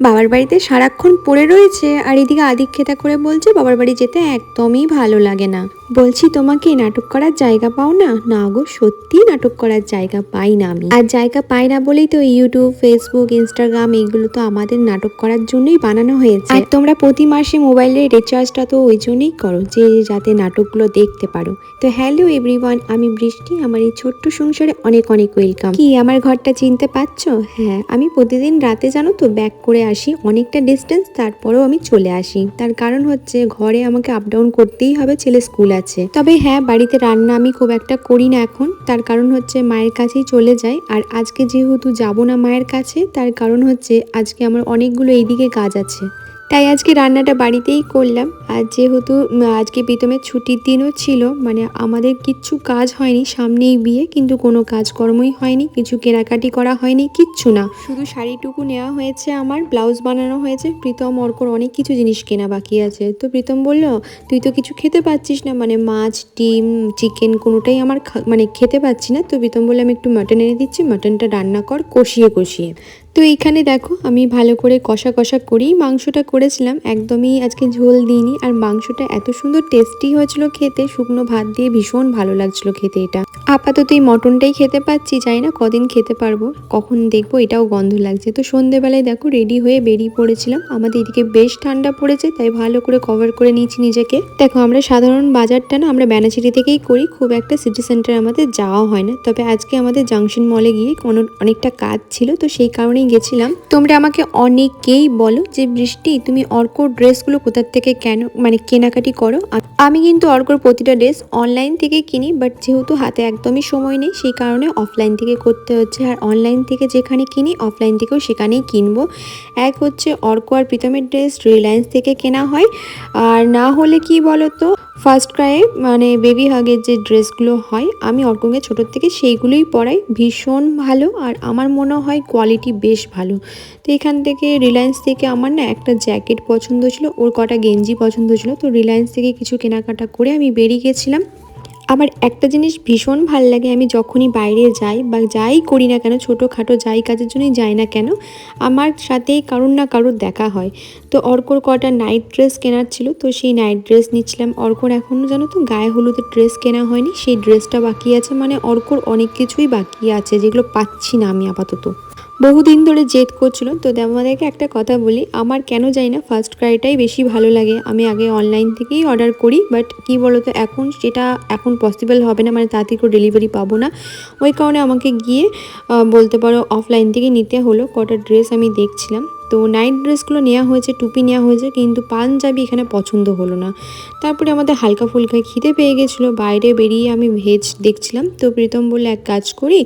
বাবার বাড়িতে সারাক্ষণ পড়ে রয়েছে আর এদিকে আদিক খেতা করে বলছে বাবার বাড়ি যেতে একদমই ভালো লাগে না। বলছি, তোমাকে নাটক করার জায়গা পাও না? না গো সত্যি নাটক করার জায়গা পাই না আমি। আর জায়গা পাই না বলেই তো ইউটিউব, ফেসবুক, ইনস্টাগ্রাম এইগুলো তো আমাদের নাটক করার জন্যই বানানো হয়েছে। আর তোমরা প্রতি মাসে মোবাইলের রিচার্জটা তো ওই জন্যই করো যে যাতে নাটকগুলো দেখতে পারো। তো হ্যালো এভরিওয়ান, আমি বৃষ্টি। আমার এই ছোট্ট সংসারে অনেক অনেক ওয়েলকাম। কি, আমার ঘরটা চিনতে পারছ? হ্যাঁ আমি প্রতিদিন রাতে জানো তো ব্যাক করে আসি, অনেকটা ডিস্টেন্স তারপরেও আমি চলে আসি। তার কারণ হচ্ছে ঘরে আমাকে আপ ডাউন করতেই হবে, ছেলে স্কুল আছে। তবে হ্যাঁ বাড়িতে রান্না আমি খুব একটা করি না এখন। তার কারণ হচ্ছে মায়ের কাছেই চলে যাই। আর আজকে যেহেতু যাব না মায়ের কাছে, তার কারণ হচ্ছে আজকে আমার অনেকগুলো এইদিকে কাজ আছে। তাই আজকে রান্নাটা বাড়িতেই করলাম। আর যেহেতু আজকে প্রীতমের ছুটির দিনও ছিল মানে আমাদের কিচ্ছু কাজ হয়নি সামনেই বিয়ে, কিন্তু কোনো কাজকর্মই হয়নি, কিছু কেনাকাটি করা হয়নি, কিচ্ছু না। শুধু শাড়িটুকু নেওয়া হয়েছে আমার, ব্লাউজ বানানো হয়েছে, প্রীতম অর্কর অনেক কিছু জিনিস কেনা বাকি আছে। তো প্রীতম বলল, তুই তো কিছু খেতে পাচ্ছিস না মানে মাছ, ডিম, চিকেন কোনোটাই আমার মানে খেতে পাচ্ছি না। তো প্রীতম বললে, আমি একটু মাটন এনে দিচ্ছি মাটনটা রান্না কর, কষিয়ে কষিয়ে। তো এইখানে দেখো, আমি ভালো করে কষা কষা করেই মাংসটা করেছিলাম। একদমই আজকে ঝোল দিইনি। আর মাংসটা এত সুন্দর টেস্টি হয়েছিল খেতে, শুকনো ভাত দিয়ে ভীষণ ভালো লাগছিল খেতে এটা। আপাতত এই মটনটাই খেতে পাচ্ছি, জানি না কদিন খেতে পারব, কখন দেখব, এটাও গন্ধ লাগছে। তো সন্ধেবেলায় দেখো রেডি হয়ে বেরিয়ে পড়েছিলাম। আমাদের এদিকে বেশ ঠান্ডা পড়েছে, তাই ভালো করে কভার করে নিয়েছি নিজেকে। দেখো, আমরা সাধারণ বাজারটা না, আমরা ব্যানাচিটি থেকেই করি, খুব একটা সিটি সেন্টার আমাদের যাওয়া হয় না। তবে আজকে আমাদের জাংশন মলে গিয়ে অনেকটা কাজ ছিল, তো সেই কারণেই গেছিলাম, তোমরা আমাকে অনেকেই বলো যে, বৃষ্টি, তুমি অর্ক ড্রেসগুলো কোথার থেকে কেন মানে কেনাকাটি করো? আমি কিন্তু অর্কর প্রতিটা ড্রেস অনলাইন থেকে কিনি, বাট যেহেতু হাতে একদমই সময় নেই, সেই কারণে অফলাইন থেকে করতে হচ্ছে। আর অনলাইন থেকে যেখানে কিনি, অফলাইন থেকেও সেখানেই কিনবো। এক হচ্ছে অর্ক আর প্রীতমের ড্রেস রিলায়েন্স থেকে কেনা হয়। আর না হলে কি বলো তো ফার্স্ট ক্রাইয়ে মানে বেবি হাগের যে ড্রেসগুলো হয়, আমি অর্ককে ছোটোর থেকে সেইগুলোই পরাই। ভীষণ ভালো আর আমার মনে হয় কোয়ালিটি বেশ ভালো। তো এখান থেকে রিলায়েন্স থেকে আমার না একটা জ্যাকেট পছন্দ ছিল, ওর কটা গেঞ্জি পছন্দ ছিল, তো রিলায়েন্স থেকে কিছু কেনাকাটা করে আমি বেরিয়ে গেছিলাম। আমার একটা জিনিস ভীষণ ভালো লাগে, আমি যখনই বাইরে যাই বা যাই করি না কেন, ছোটোখাটো যাই কাজের জন্যই যাই না কেন, আমার সাথেই কারুর না কারুর দেখা হয়। তো অর্কর কটা নাইট ড্রেস কেনার ছিল, তো সেই নাইট ড্রেস নিচ্ছিলাম। অর্কর এখনও জানো তো গায়ে হলুদের ড্রেস কেনা হয়নি, সেই ড্রেসটা বাকি আছে মানে অর্কর অনেক কিছুই বাকি আছে, যেগুলো পাচ্ছি না আমি আপাতত। বহুদিন ধরে জেদ করছিল। তো আমাদেরকে একটা কথা বলি, আমার কেন জানি না ফার্স্ট ক্রাইটাই বেশি ভালো লাগে। আমি আগে অনলাইন থেকেই অর্ডার করি বাট কি বলতো, এখন সেটা এখন পসিবল হবে না মানে তাড়াতাড়ি করে ডেলিভারি পাবো না। ওই কারণে আমাকে গিয়ে বলতে পারো অফলাইন থেকে নিতে হলো। কটা ড্রেস আমি দেখছিলাম। তো নাইট ড্রেসগুলো নেওয়া হয়েছে, টুপি নেওয়া হয়েছে, কিন্তু পাঞ্জাবি এখানে পছন্দ হলো না। তারপরে আমাদের হালকা ফুলকা খিদে পেয়ে গেছিল, বাইরে বেরিয়ে আমি ভেজ দেখছিলাম। তো প্রীতম বলে এক কাজ করি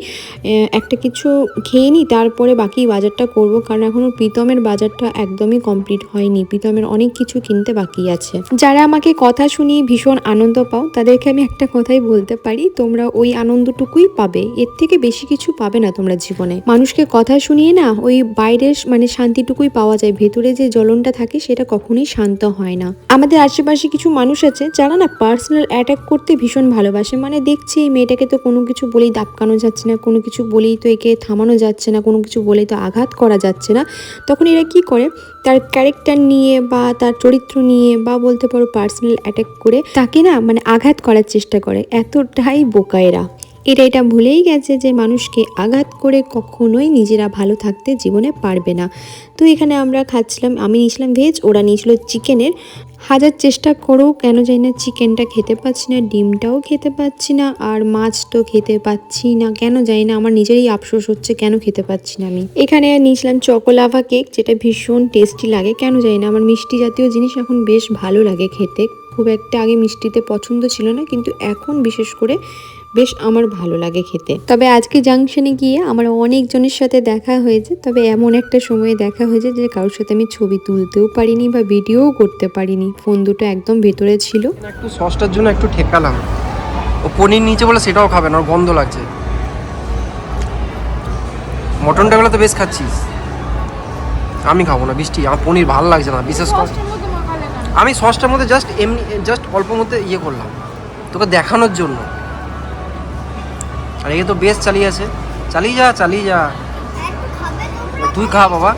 একটা কিছু খেয়ে নিই তারপরে বাকি বাজারটা করব। কারণ এখনও প্রীতমের বাজারটা একদমই কমপ্লিট হয়নি। প্রীতমের অনেক কিছু কিনতে বাকি আছে। যারা আমাকে কথা শুনিয়ে ভীষণ আনন্দ পাও, তাদেরকে আমি একটা কথাই বলতে পারি, তোমরা ওই আনন্দটুকুই পাবে। এর থেকে বেশি কিছু পাবে না তোমরা জীবনে। মানুষকে কথা শুনিয়ে না, ওই বাইরের মানে শান্তিটুকুই পাওয়া যায়, ভেতরে যে জ্বলনটা থাকে সেটা কখনোই শান্ত হয় না। আমাদের আশেপাশে কিছু মানুষ আছে যারা না পার্সোনাল অ্যাটাক করতে ভীষণ ভালোবাসে। মানে দেখছি এই মেয়েটাকে তো কোনো কিছু বলেই দাপকানো যাচ্ছে না, কোনো কিছু বলেই তো একে থামানো যাচ্ছে না, কোনো কিছু বলেই তো আঘাত করা যাচ্ছে না। তখন এরা কি করে? তার ক্যারেক্টার নিয়ে বা তার চরিত্র নিয়ে বা বলতে পারো পার্সোনাল অ্যাটাক করে তাকে না মানে আঘাত করার চেষ্টা করে। এতটাই বোকা এরা। এরা এটা ভুলেই গেছে যে মানুষকে আঘাত করে কখনোই নিজেরা ভালো থাকতে জীবনে পারবে না। তো এখানে আমরা খাচ্ছিলাম, আমি নিয়েছিলাম ভেজ ওরা নিয়েছিল চিকেনের। হাজার চেষ্টা করেও কেন জানি না চিকেনটা খেতে পাচ্ছি না, ডিমটাও খেতে পাচ্ছি না, আর মাছ তো খেতে পাচ্ছি না, কেন জানি না, আমার নিজেরই আফসোস হচ্ছে কেন খেতে পাচ্ছি না আমি। এখানে নিয়েছিলাম চকোলাভা কেক, যেটা ভীষণ টেস্টি লাগে, কেন জানি না, আমার মিষ্টি জাতীয় জিনিস এখন বেশ ভালো লাগে খেতে। খুব একটা আগে মিষ্টিতে পছন্দ ছিল না, কিন্তু এখন বিশেষ করে বেশ আমার ভালো লাগে খেতে। তবে আজকে জাংশনে গিয়ে আমার অনেকজনের সাথে দেখা হয়েছে তবে এমন একটা সময়ে দেখা হয়েছে যে কারোর সাথে আমি ছবি তুলতেও পারিনি বা ভিডিওও করতে পারিনি। ফোন দুটো একদম ভেতরে ছিল। একটু সসটার জন্য একটু ঠেকালাম। ও পনির নিচে বলে সেটাও খাবে না ওর গন্ধ লাগছে। মটনটা গুলো তো বেশ খাচ্ছিস আমি খাব না বৃষ্টি আমার পনির ভালো লাগছে না বিশেষ করে আমি সসটার মধ্যে জাস্ট এমনি জাস্ট অল্প মধ্যে ইয়ে করলাম তোকে দেখানোর জন্য। আর এ তো বেশ চালিয়ে আছে চালিয়ে যা চালিয়ে যা। তুই খা বাবা।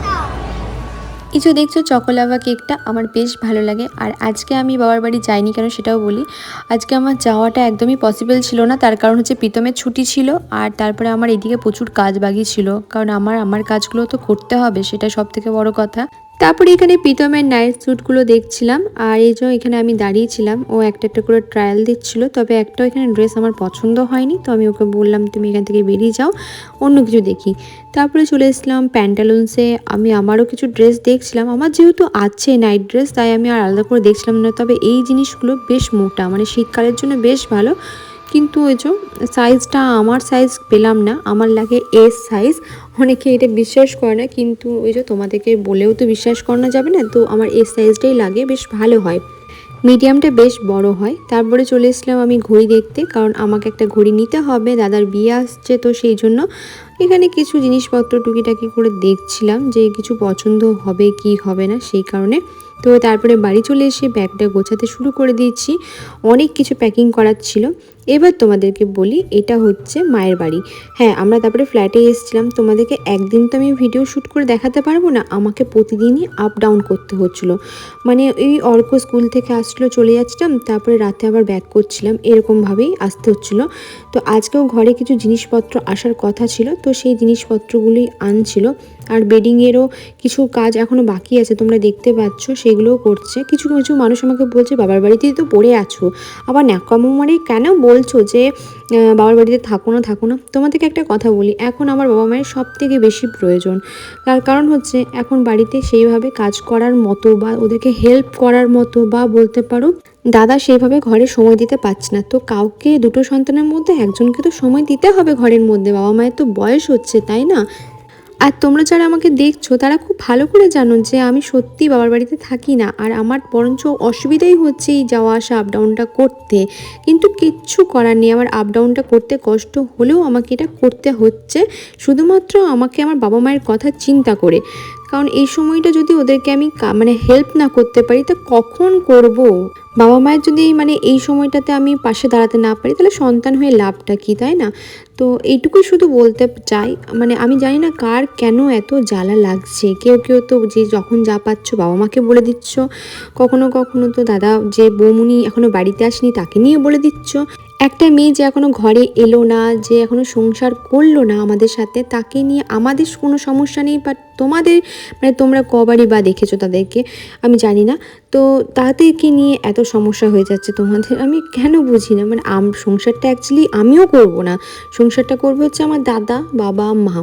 যে দেখছ চকোলাভা কেকটা আমার বেশ ভালো লাগে। আর আজকে আমি বাবার বাড়ি যাইনি কেন সেটাও বলি। আজকে আমার যাওয়াটা একদমই পসিবল ছিল না। তার কারণ হচ্ছে প্রীতমের ছুটি ছিল, আর তারপরে আমার এদিকে প্রচুর কাজ বাগি ছিল। কারণ আমার আমার কাজগুলো তো করতে হবে, সেটা সব থেকে বড় কথা। তারপরে এখানে প্রীতমের নাইট স্যুটগুলো দেখছিলাম, আর এই যে এখানে আমি দাঁড়িয়েছিলাম ও একটা একটা করে ট্রায়াল দিচ্ছিল, তবে একটাও এখানে ড্রেস আমার পছন্দ হয়নি, তো আমি ওকে বললাম, তুমি এখান থেকে বেরিয়ে যাও, অন্য কিছু দেখি। তারপরে চলে এসলাম প্যান্টালুন্সে আমি আমারও কিছু ড্রেস দেখছিলাম, আমার যেহেতু আছে নাইট ড্রেস তাই আমি আর আলাদা করে দেখছিলাম না, তবে এই জিনিসগুলো বেশ মোটা মানে শীতকালের জন্য বেশ ভালো, কিন্তু ওই যে সাইজটা আমার সাইজ পেলাম না, আমার লাগে এস সাইজ অনেকে এটা বিশ্বাস করে না, কিন্তু ওই যে তোমাদেরকে বলেও তো বিশ্বাস করানো যাবে না, তো আমার এস সাইজটাই লাগে, বেশ ভালো হয়। মিডিয়ামটা বেশ বড় হয়। তারপরে চলে এসলাম আমি ঘড়ি দেখতে, কারণ আমাকে একটা ঘড়ি নিতে হবে, দাদার বিয়ে আসছে, তো সেই জন্য এখানে কিছু জিনিসপত্র টুকিটাকি করে দেখছিলাম যে কিছু পছন্দ হবে কি হবে না সেই কারণে। তো তারপরে বাড়ি চলে এসে ব্যাগটা গোছাতে শুরু করে দিয়েছি। অনেক কিছু প্যাকিং করার ছিল। এবার তোমাদেরকে বলি, এটা হচ্ছে মায়ের বাড়ি। হ্যাঁ আমরা তারপরে ফ্ল্যাটে এসেছিলাম। তোমাদেরকে একদিন তো আমি ভিডিও শ্যুট করে দেখাতে পারব না, আমাকে প্রতিদিনই আপ ডাউন করতে হচ্ছিল। মানে এই অর্ক স্কুল থেকে আসলো চলে যাচ্ছিলাম, তারপরে রাতে আবার ব্যাক করছিলাম, এরকমভাবেই আসতে হচ্ছিল। তো আজকেও ঘরে কিছু জিনিসপত্র আসার কথা ছিল, তো সেই জিনিসপত্রগুলোই আনছিল। আর বেডিংয়েরও কিছু কাজ এখনও বাকি আছে, তোমরা দেখতে পাচ্ছ, সেগুলোও করছে। কিছু কিছু মানুষ আমাকে বলছে, বাবার বাড়িতেই তো পড়ে আছো। আবার ন্যাকামো মানে কেন? বলছো যে বাবার বাড়িতে থাকো না থাকো না। তোমাদেরকে একটা কথা বলি, এখন আমার বাবা মায়ের সব থেকে বেশি প্রয়োজন। তার কারণ হচ্ছে, এখন বাড়িতে সেইভাবে কাজ করার মতো বা ওদেরকে হেল্প করার মতো বা বলতে পারো, দাদা সেইভাবে ঘরে সময় দিতে পারছে না। তো কাউকে, দুটো সন্তানের মধ্যে একজনকে তো সময় দিতে হবে ঘরের মধ্যে। বাবা মায়ের তো বয়স হচ্ছে, তাই না? আর তোমরা যারা আমাকে দেখছ, তারা খুব ভালো করে জানো যে আমি সত্যি বাবার বাড়িতে থাকি না। আর আমার বরঞ্চ অসুবিধাই হচ্ছে এই যাওয়া আসা আপ ডাউনটা করতে। কিন্তু কিচ্ছু করার নেই। আমার আপ ডাউনটা করতে কষ্ট হলেও আমাকে এটা করতে হচ্ছে। শুধুমাত্র আমাকে আমার বাবা মায়ের কথা চিন্তা করে। কারণ এই সময়টা যদি ওদেরকে আমি মানে হেল্প না করতে পারি, তা কখন করব? বাবা মায়ের যদি মানে এই সময়টাতে আমি পাশে দাঁড়াতে না পারি, তাহলে সন্তান হয়ে লাভটা কি, তাই না? তো এইটুকুই শুধু বলতে চাই মানে আমি জানি না কার কেন এত জ্বালা লাগছে। কেউ কেউ তো যে যখন যা পাচ্ছ বাবা মাকে বলে দিচ্ছ, কখনো কখনো তো দাদা যে বৌমুনি এখনও বাড়িতে আসেনি তাকে নিয়ে বলে দিচ্ছ। একটা মেয়ে যে এখনও ঘরে এলো না, যে এখনও সংসার করল না আমাদের সাথে, তাকে নিয়ে আমাদের কোনো সমস্যা নেই বাট তোমাদের মানে তোমরা কবারই বা দেখেছ তাদেরকে, আমি জানি না। তো তাদেরকে নিয়ে এত সমস্যা হয়ে যাচ্ছে তোমাদের, আমি কেন বুঝি না? মানে আম, সংসারটা অ্যাকচুয়ালি আমিও করব না। সংসারটা করবে হচ্ছে আমার দাদা, বাবা, মা।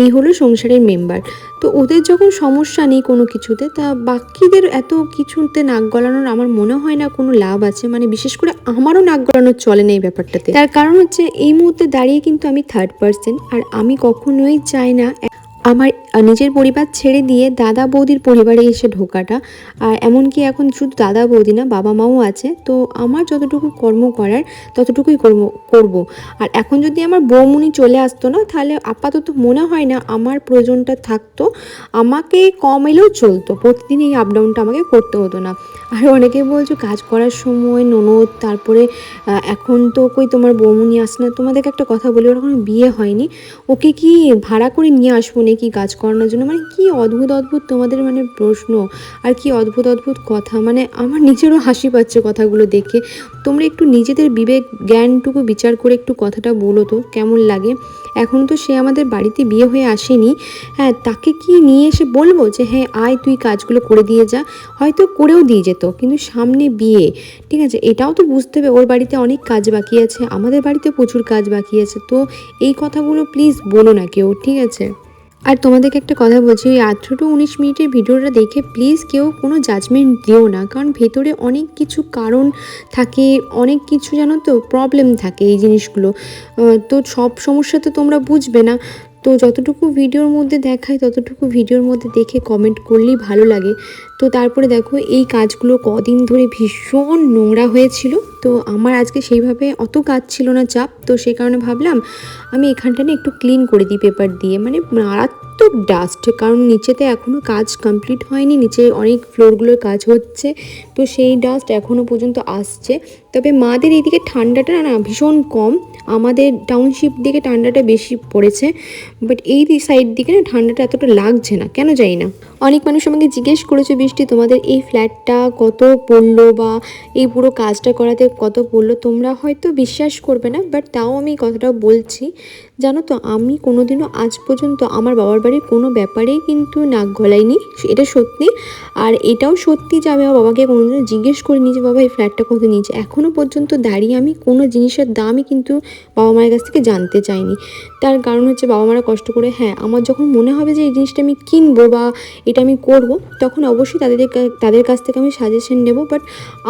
এই হলো সংসারের মেম্বার। তো ওদের যখন সমস্যা নেই কোনো কিছুতে, তা বাকিদের এত কিছুতে নাক গলানোর আমার মনে হয় না কোনো লাভ আছে। মানে বিশেষ করে আমারও নাক গলানোর চলে না এই ব্যাপারটাতে। তার কারণ হচ্ছে এই মুহূর্তে দাঁড়িয়ে কিন্তু আমি থার্ড পার্সন আর আমি কখনোই চাই না, আমার নিজের পরিবার ছেড়ে দিয়ে দাদা বৌদির পরিবারে এসে ঢোকাটা। আর এমনকি এখন শুধু দাদা বৌদি না, বাবা মাও আছে। তো আমার যতটুকু কর্ম করার, ততটুকুই কর্ম, করব। আর এখন যদি আমার বৌমুনি চলে আসতো না, তাহলে আপাতত মনে হয় না আমার প্রয়োজনটা থাকতো। আমাকে কম এলেও চলতো, প্রতিদিন এই আপ ডাউনটা আমাকে করতে হতো না। আর অনেকে বলছো কাজ করার সময়, ননদ, তারপরে এখন তো কই তোমার বৌমুনি আসে না। তোমাদেরকে একটা কথা বলি, ওর বিয়ে হয়নি। ওকে কি ভাড়া করে নিয়ে আসব নাকি কাজ করানোর জন্য? মানে কি অদ্ভুত অদ্ভুত তোমাদের মানে প্রশ্ন? আর কি অদ্ভুত অদ্ভুত কথা? মানে আমার নিজেরও হাসি পাচ্ছে কথাগুলো দেখে। তোমরা একটু নিজেদের বিবেক, জ্ঞানটুকু বিচার করে একটু কথাটা বলো তো, কেমন লাগে? এখন তো সে আমাদের বাড়িতে বিয়ে হয়ে আসেনি। হ্যাঁ তাকে কি নিয়ে এসে বলব যে হ্যাঁ আয়, তুই কাজগুলো করে দিয়ে যা। হয়তো করেও দিয়ে যেত, কিন্তু সামনে বিয়ে। ঠিক আছে, এটাও তো বুঝতে হবে, ওর বাড়িতে অনেক কাজ বাকি আছে, আমাদের বাড়িতে প্রচুর কাজ বাকি আছে। তো এই কথাগুলো প্লিজ বলো না কেউ, ঠিক আছে? আর তোমাদেরকে একটা কথা বলছি, ওই আঠেরো টু উনিশ মিনিটের ভিডিওটা দেখে প্লিজ কেউ কোনো জাজমেন্ট দিও না, কারণ ভেতরে অনেক কিছু কারণ থাকে, অনেক কিছু জানো তো প্রবলেম থাকে এই জিনিসগুলো। তো সব সমস্যা তো তোমরা বুঝবে না। তো যতটুকু ভিডিওর মধ্যে দেখায়, ততটুকু ভিডিওর মধ্যে দেখে কমেন্ট করলেই ভালো লাগে। তো তারপরে দেখো, এই কাজগুলো কদিন ধরে ভীষণ নোংরা হয়েছিল। তো আমার আজকে সেইভাবে অত কাজ ছিল না চাপ, তো সেই কারণে ভাবলাম আমি এখানটা না একটু ক্লিন করে দিই পেপার দিয়ে। মানে মারাত্মক ডাস্ট কারণ নিচেতে এখনও কাজ কমপ্লিট হয়নি, নিচে অনেক ফ্লোরগুলোর কাজ হচ্ছে, তো সেই ডাস্ট এখনও পর্যন্ত আসছে। তবে মাদের এইদিকে ঠান্ডাটা না ভীষণ কম, আমাদের টাউনশিপ দিকে ঠান্ডাটা বেশি পড়েছে বাট এই সাইড দিকে না ঠান্ডাটা এতটা লাগছে না, কেন জানি না। অনেক মানুষ আমাকে জিজ্ঞেস করেছে বৃষ্টি তোমাদের এই ফ্ল্যাটটা কত পড়ল বা এই পুরো কাজটা করাতে কত পড়ল, তোমরা হয়তো বিশ্বাস করবে না বাট তাও আমি কথাটা বলছি। জানো তো, আমি কোনোদিনও আজ পর্যন্ত আমার বাবার বাড়ির কোনো ব্যাপারেই কিন্তু নাক গলাইনি, এটা সত্যি। আর এটাও সত্যি যে আমি বাবাকে কোনোদিনও জিজ্ঞেস করিনি যে, বাবা, এই ফ্ল্যাটটা কত নিয়েছে? এখনও পর্যন্ত দাঁড়িয়ে আমি কোনো জিনিসের দামই কিন্তু বাবা মায়ের কাছ থেকে জানতে চাইনি। তার কারণ হচ্ছে বাবা মারা কষ্ট করে হ্যাঁ আমার যখন মনে হবে যে, এই জিনিসটা আমি কিনবো বা এটা আমি করব, তখন অবশ্যই তাদের তাদের কাছ থেকে আমি সাজেশন নেব বাট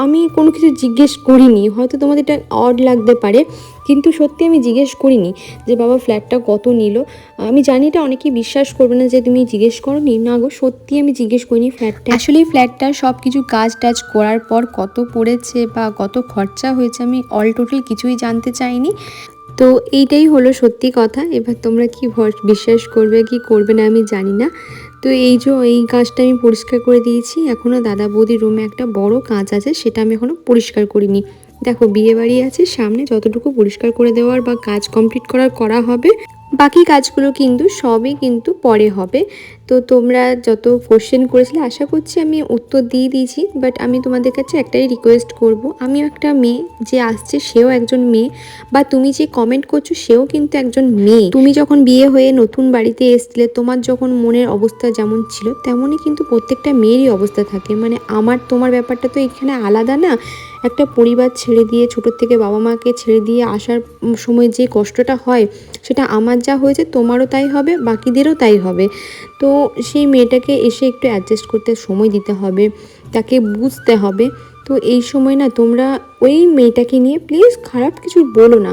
আমি কোনো কিছু জিজ্ঞেস করিনি। হয়তো তোমাদের এটা অড লাগতে পারে কিন্তু সত্যি আমি জিজ্ঞেস করিনি যে বাবা ফ্ল্যাটটা কত নিল। আমি জানি এটা অনেকেই বিশ্বাস করবে না যে তুমি জিজ্ঞেস করনি। না গো, সত্যি আমি জিজ্ঞেস করিনি ফ্ল্যাটটা আসলে এই ফ্ল্যাটটার সব কিছু কাজ টাজ করার পর কত পড়েছে বা কত খরচা হয়েছে আমি অল টোটাল কিছুই জানতে চাইনি। তো এইটাই হলো সত্যি কথা। এবার তোমরা কি বিশ্বাস করবে কি করবে না আমি জানি না। তো এই যে এই কাজটা আমি পরিষ্কার করে দিয়েছি। এখনও দাদা বৌদির রুমে একটা বড় কাজ আছে, সেটা আমি এখনও পরিষ্কার করিনি। দেখো বিয়ে বাড়ি আছে, সামনে যতটুকু পরিষ্কার করে দেওয়ার বা কাজ কমপ্লিট করার করা হবে, বাকি কাজগুলো কিন্তু সবই কিন্তু পরে হবে। তো তোমরা যত কোশ্চেন করেছিলে, আশা করছি আমি উত্তর দিয়ে দিয়েছি বাট আমি তোমাদের কাছে একটাই রিকোয়েস্ট করব। আমি একটা মেয়ে, যে আসছে সেও একজন মেয়ে, বা তুমি যে কমেন্ট করছ সেও কিন্তু একজন মেয়ে। তুমি যখন বিয়ে হয়ে নতুন বাড়িতে এসছিলে, তোমার যখন মনের অবস্থা যেমন ছিল, তেমনই কিন্তু প্রত্যেকটা মেয়েরই অবস্থা থাকে। মানে আমার, তোমার ব্যাপারটা তো এখানে আলাদা না। একটা পরিবার ছেড়ে দিয়ে ছোটোর থেকে বাবা মাকে ছেড়ে দিয়ে আসার সময় যে কষ্টটা হয়, সেটা আমার যা হয়েছে তোমারও তাই হবে, বাকিদেরও তাই হবে। তো সেই মেয়েটাকে এসে একটু অ্যাডজাস্ট করতে সময় দিতে হবে, তাকে বুঝতে হবে। তো এই সময় না তোমরা ওই মেয়েটাকে নিয়ে প্লিজ খারাপ কিছু বলো না।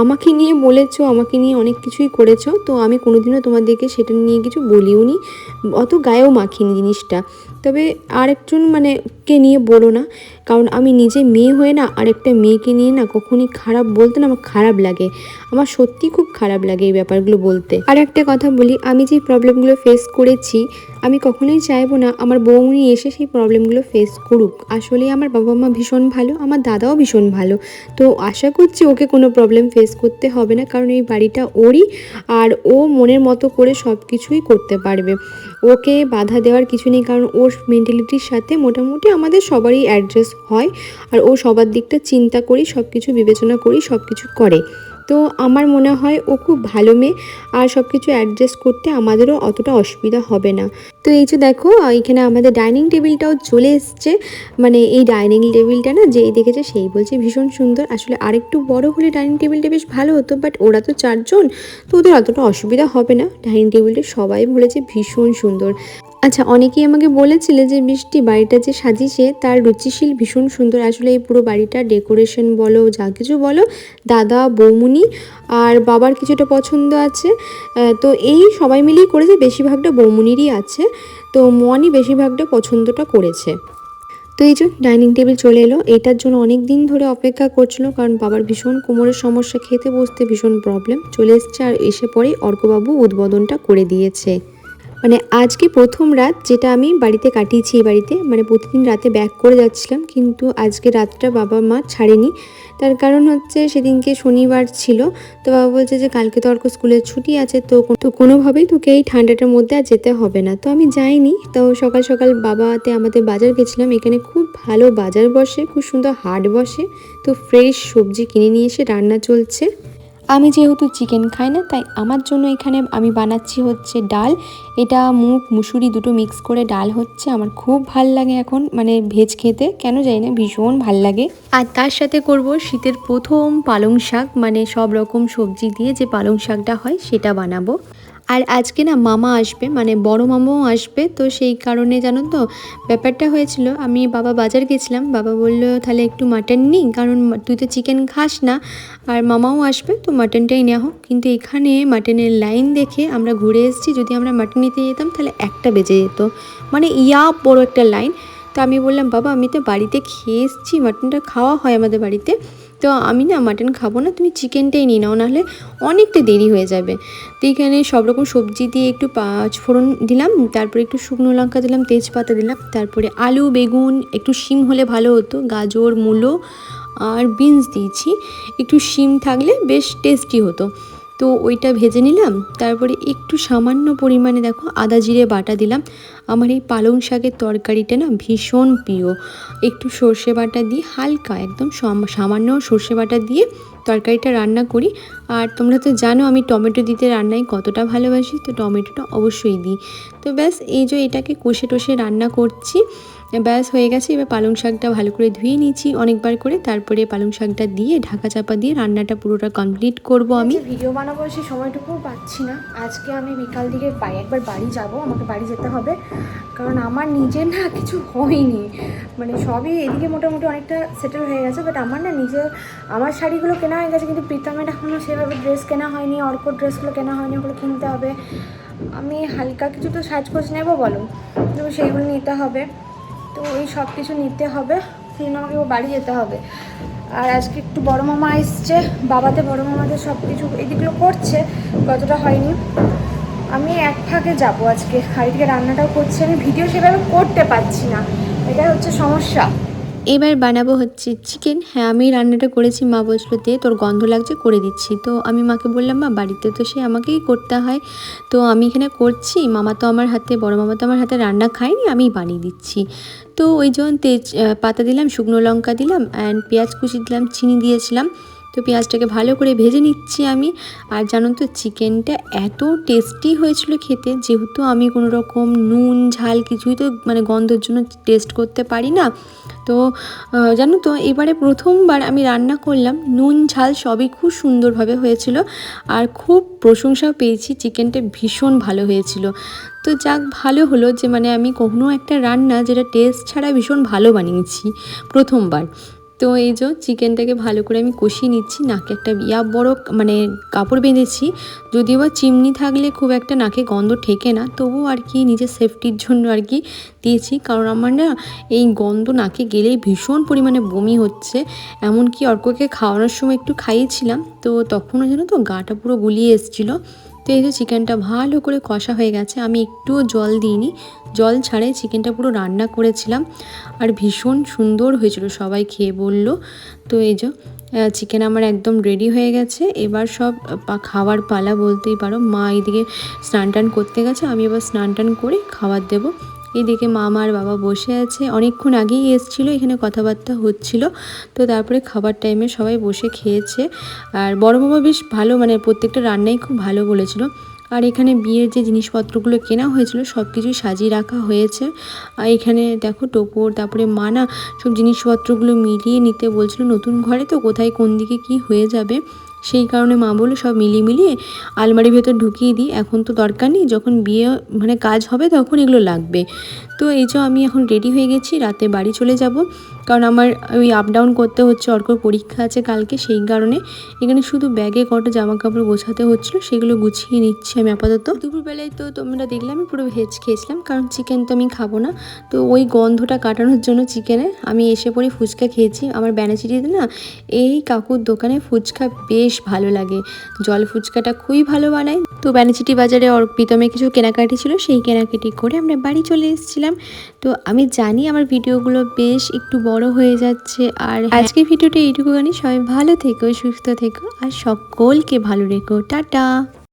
আমাকে নিয়ে বলেছ, আমাকে নিয়ে অনেক কিছুই করেছ, তো আমি কোনোদিনও তোমাদেরকে সেটা নিয়ে কিছু বলিও নি, অত গায়েও মাখিনি জিনিসটা। তবে আরেকজন মানে কে নিয়ে বলো না কারণ আমি নিজে মেয়ে হয়ে না আরেকটা মেয়েকে নিয়ে না কখনই খারাপ বলতে না আমার খারাপ লাগে। আমার সত্যি খুব খারাপ লাগে এই ব্যাপারগুলো বলতে। আর একটা কথা বলি, আমি যে প্রবলেমগুলো ফেস করেছি আমি কখনোই চাইব না আমার বৌমনি এসে সেই প্রবলেমগুলো ফেস করুক। আসলে আমার বাবা মা ভীষণ ভালো, আমার দাদাও ভীষণ ভালো। তো আশা করছি ওকে কোনো প্রবলেম ফেস করতে হবে না, কারণ এই বাড়িটা ওরই আর ও মনের মতো করে সব কিছুই করতে পারবে। ওকে বাধা দেওয়ার কিছু নেই, কারণ ওর মেন্টালিটির সাথে মোটামুটি আমাদের সবারই অ্যাডজাস্ট হয়। আর ও সবার দিকটা চিন্তা করি সব কিছু বিবেচনা করি সব কিছু করে। তো আমার মনে হয় ও খুব ভালো মেয়ে আর সব কিছু অ্যাডজাস্ট করতে আমাদেরও অতটা অসুবিধা হবে না। তো এই যে দেখো এখানে আমাদের ডাইনিং টেবিলটাও চলে এসছে। মানে এই ডাইনিং টেবিলটা না, যেই দেখেছে সেই বলছে ভীষণ সুন্দর। আসলে আরেকটু বড় হলে ডাইনিং টেবিলটা বেশ ভালো হতো বাট ওরা তো চারজন, তো ওদের অতটা অসুবিধা হবে না। ডাইনিং টেবিলটা সবাই বলেছে ভীষণ সুন্দর। আচ্ছা অনেকেই আমাকে বলেছিলে যে বৃষ্টি বাড়িটা যে সাজিয়েছে তার রুচিশীল, ভীষণ সুন্দর। আসলে এই পুরো বাড়িটা ডেকোরেশন বলো, যা কিছু বলো, দাদা, বৌমুনি আর বাবার কিছুটা পছন্দ আছে। তো এই সবাই মিলেই করেছে, বেশিরভাগটা বৌমুনিরই আছে। তো মনই বেশিরভাগটা পছন্দটা করেছে। তো এই যে ডাইনিং টেবিল চলে এলো, এটার জন্য অনেক দিন ধরে অপেক্ষা করছিল কারণ বাবার ভীষণ কোমরের সমস্যা, খেতে বসতে ভীষণ প্রবলেম চলে এসছে আর এসে পরেই অর্কবাবু উদ্বোধনটা করে দিয়েছে। মানে আজকে প্রথম রাত যেটা আমি বাড়িতে কাটিয়েছি এই বাড়িতে মানে প্রতিদিন রাতে ব্যাক করে যাচ্ছিলাম, কিন্তু আজকে রাতটা বাবা মা ছাড়েনি। তার কারণ হচ্ছে সেদিনকে শনিবার ছিল, তো বাবা বলছে যে কালকে তো অর্ক স্কুলের ছুটি আছে, তো তো কোনোভাবেই তোকে এই ঠান্ডাটার মধ্যে আর যেতে হবে না। তো আমি যাইনি, তো সকাল সকাল বাবাতে আমাদের বাজার গেছিলাম, এখানে খুব ভালো বাজার বসে, খুব সুন্দর হাট বসে, তো ফ্রেশ সবজি কিনে নিয়ে এসে রান্না চলছে। আমি যেহেতু চিকেন খাই না, তাই আমার জন্য এখানে আমি বানাচ্ছি হচ্ছে ডাল। এটা মুগ, মুসুরি দুটো মিক্স করে ডাল হচ্ছে। আমার খুব ভালো লাগে এখন মানে ভেজ খেতে। কেন জানি না, ভীষণ ভালো লাগে। আর তার সাথে করব শীতের প্রথম পালং শাক মানে সব রকম সবজি দিয়ে যে পালং শাকটা হয়, সেটা বানাবো। আর আজকে না মামা আসবে মানে বড় মামাও আসবে, তো সেই কারণে জানো তো ব্যাপারটা হয়েছিল, আমি বাবা বাজার গেছিলাম, বাবা বলল তাহলে একটু মাটন নিই, কারণ তুই তো চিকেন খাস না, আর মামাও আসবে, তো মাটনটাই নেওয়া হোক, কিন্তু এখানে মাটনের লাইন দেখে আমরা ঘুরে এসেছি, যদি আমরা মাটন নিতে যেতাম তাহলে একটা বেজে যেত মানে ইয়া বড় একটা লাইন তো আমি বললাম, বাবা, আমি তো বাড়িতে খেয়ে এসেছি, মাটনটা খাওয়া হয় আমাদের বাড়িতে। তো আমি না মাটন খাব না, তুমি চিকেনটাই নিয়ে নাও, নাহলে অনেকটা দেরি হয়ে যাবে। তো এখানে সব রকম সবজি দিয়ে একটু পাঁচ ফোড়ন দিলাম, তারপরে একটু শুকনো লঙ্কা দিলাম, তেজপাতা দিলাম, তারপরে আলু, বেগুন, একটু শিম হলে ভালো হতো, গাজর, মূলো আর বিনস দিয়েছি। একটু শিম থাকলে বেশ টেস্টি হতো। তো ওইটা ভেজে নিলাম, তারপরে একটু সামান্য পরিমাণে দেখো আদা জিরে বাটা দিলাম। আমার এই পালং শাকের তরকারিটা না ভীষণ প্রিয়। একটু সর্ষে বাটা দিয়ে হালকা একদম সাম- সামান্য সর্ষে বাটা দিয়ে তরকারিটা রান্না করি আর তোমরা তো জানো আমি টমেটো দিতে রান্নায় কতটা ভালোবাসি, তো টমেটোটা অবশ্যই দিই। তো ব্যাস, এই যে এটাকে কষে টষে রান্না করছি, ব্যাস হয়ে গেছে। এবার পালং শাকটা ভালো করে ধুয়ে নিয়েছি অনেকবার করে, তারপরে পালং শাকটা দিয়ে ঢাকা চাপা দিয়ে রান্নাটা পুরোটা কমপ্লিট করব আমি। ভিডিও বানাবো, সেই সময়টুকুও পাচ্ছি না। আজকে আমি বিকাল দিকে একবার বাড়ি যাব, আমাকে বাড়ি যেতে হবে। কারণ আমার নিজের না কিছু হয়নি। মানে সবই এদিকে মোটামুটি অনেকটা সেটেল হয়ে গেছে বাট আমার না নিজের, আমার শাড়িগুলো কেনা হয়ে গেছে, কিন্তু প্রীতমের এখনও সেভাবে ড্রেস কেনা হয়নি অর্ক ড্রেসগুলো কেনা হয়নি, ওগুলো কিনতে হবে। আমি হালকা কিছু তো সাজগোজ নেব বলো? তো সেইগুলো নিতে হবে। তো এই সব কিছু নিতে হবে। সেই জন্য আমাকে বাড়ি যেতে হবে। আর আজকে একটু বড় মামা এসছে। বাবাতে, বড় মামাদের সব কিছু এদিকগুলো করছে। কতটা হয়নি। আমি এক ফাঁকে যাব আজকে। আর এদিকে রান্নাটাও করছি। আমি ভিডিও সেভাবে করতে পারছি না। এটাই হচ্ছে সমস্যা। এবার বানাবো হচ্ছে চিকেন হ্যাঁ আমি রান্নাটা করেছি, মা বলছিল দিয়ে তোর গন্ধ লাগছে, করে দিচ্ছি। তো আমি মাকে বললাম, মা, বাড়িতে তো সে আমাকেই করতে হয়। তো আমি এখানে করছি, মামা তো আমার হাতে, বড় মামা তো আমার হাতে রান্না খায়নি আমি বানিয়ে দিচ্ছি। তো ওই যখন তেজ পাতা দিলাম, শুকনো লঙ্কা দিলাম অ্যান্ড পেঁয়াজ কুচি দিলাম, চিনি দিয়েছিলাম। তো পেঁয়াজটাকে ভালো করে ভেজে নিচ্ছি আমি। আর জানো তো, চিকেনটা এত টেস্টি হয়েছিল খেতে, যেহেতু আমি কোনো রকম নুন, ঝাল কিছুই তো মানে গন্ধের জন্য টেস্ট করতে পারি না। তো জানো তো, এবারে প্রথমবার আমি রান্না করলাম, নুন, ঝাল সবই খুব সুন্দরভাবে হয়েছিল। আর খুব প্রশংসাও পেয়েছি, চিকেনটা ভীষণ ভালো হয়েছিল। তো যাক, ভালো হলো যে মানে আমি কখনো একটা রান্না যেটা টেস্ট ছাড়া ভীষণ ভালো বানিয়েছি প্রথমবার। তো এই যে চিকেনটাকে ভালো করে আমি কষিয়ে নিচ্ছি, নাকে একটা ইয়া বড় মানে কাপড় বেঁধেছি। যদিও বা চিমনি থাকলে খুব একটা নাকে গন্ধ ঠেকে না, তবুও আর কি নিজের সেফটির জন্য আর কি দিয়েছি। কারণ আমার না এই গন্ধ নাকে গেলেই ভীষণ পরিমাণে বমি হচ্ছে। এমনকি অর্ককে খাওয়ানোর সময় একটু খাইয়েছিলাম, তো তখনও যেন তো গাটা পুরো গুলিয়ে এসেছিল। তো এই যে চিকেনটা ভালো করে কষা হয়ে গেছে, আমি একটুও জল দিইনি। জল ছাড়াই চিকেনটা পুরো রান্না করেছিলাম আর ভীষণ সুন্দর হয়েছিল, সবাই খেয়ে বলল। তো এই যে চিকেন আমার একদম রেডি হয়ে গেছে। এবার সব খাওয়ার পালা বলতেই পারো। মা এইদিকে স্নান টান করতে গেছে, আমি এবার স্নান টান করে খাবার দেবো। এইদিকে মামা আর বাবা বসে আছে। অনেকক্ষণ আগেই এসেছিল, এখানে কথাবার্তা হচ্ছিল। তো তারপরে খাবার টাইমে সবাই বসে খেয়েছে। আর বড় বাবা বেশ ভালো মানে প্রত্যেকটা রান্নাই খুব ভালো বলেছিল। আর এখানে বিয়ের যে জিনিসপত্রগুলো কেনা হয়েছিল সব কিছুই সাজিয়ে রাখা হয়েছে। আর এখানে দেখো টোপর, তারপরে মানা, সব জিনিসপত্রগুলো মিলিয়ে নিতে বলছিল নতুন ঘরে। তো কোথায় কোন দিকে কি হয়ে যাবে? সেই কারণে মা বলল, সব মিলিয়ে মিলিয়ে আলমারির ভেতর ঢুকিয়ে দিই। এখন তো দরকার নেই, যখন বিয়ে মানে কাজ হবে তখন এগুলো লাগবে। তো এই যে আমি এখন রেডি হয়ে গেছি, রাতে বাড়ি চলে যাব। কারণ আমার ওই আপ ডাউন করতে হচ্ছে অর্কর পরীক্ষা আছে কালকে, সেই কারণে এখানে শুধু ব্যাগে কটা জামা কাপড় গোছাতে হচ্ছিল, সেগুলো গুছিয়ে নিচ্ছি আমি আপাতত। দুপুরবেলায় তো তোমরা দেখলে, আমি পুরো ভেজ খেয়েছিলাম, কারণ চিকেন তো আমি খাব না। তো ওই গন্ধটা কাটানোর জন্য চিকেনে আমি এসে পরে ফুচকা খেয়েছি। আমার ব্যানাচিটিতে না এই কাকুর দোকানে ফুচকা বেশ ভালো লাগে। জল ফুচকাটা খুবই ভালো বানায়। তো ব্যানাচিটি বাজারে প্রীতমে কিছু কেনাকাটি ছিল, সেই কেনাকাটি করে আমরা বাড়ি চলে এসেছিলাম। তো আমি জানি আমার ভিডিওগুলো বেশ একটু বড় হয়ে যাচ্ছে। আর আজকে ভিডিওটা এইটুকুখানি সবাই ভালো থেকো সুস্থ থেকো আর সকলকে ভালো রেখো। টাটা!